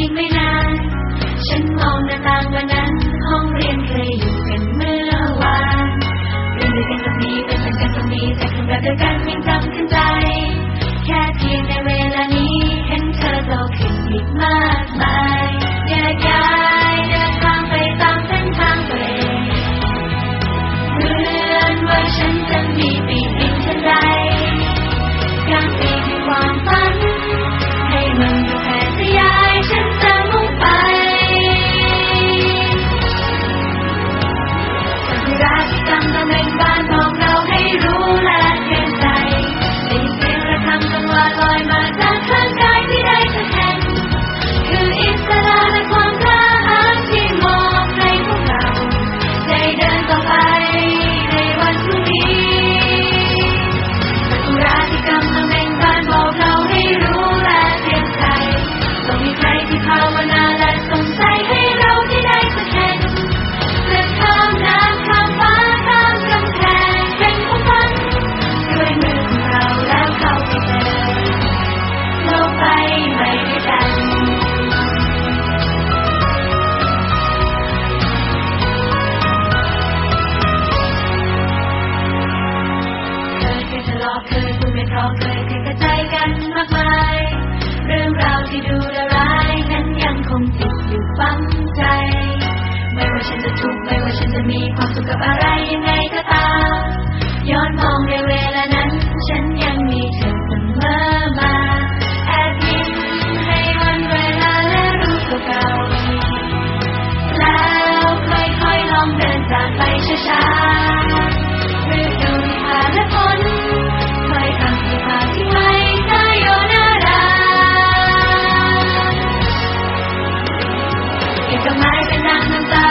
ีกไม่นาน ฉันมองหน้าต่างวันนั้น ห้องเรียนเคยอยู่กันเมื่อวานเรียนด้วยกันตรงนี้เป็นกันตรงนี้แต่คำรักเดียวกันยังจำขึ้นใจ แค่เพียงในเวลานี้ เห็นเธอโตขึ้นอีกมากมาย ฝังใจ ไม่ว่าฉันจะทุกข์ไม่ว่าฉันจะมีความสุขกับอะไรยังไงก็ American on the.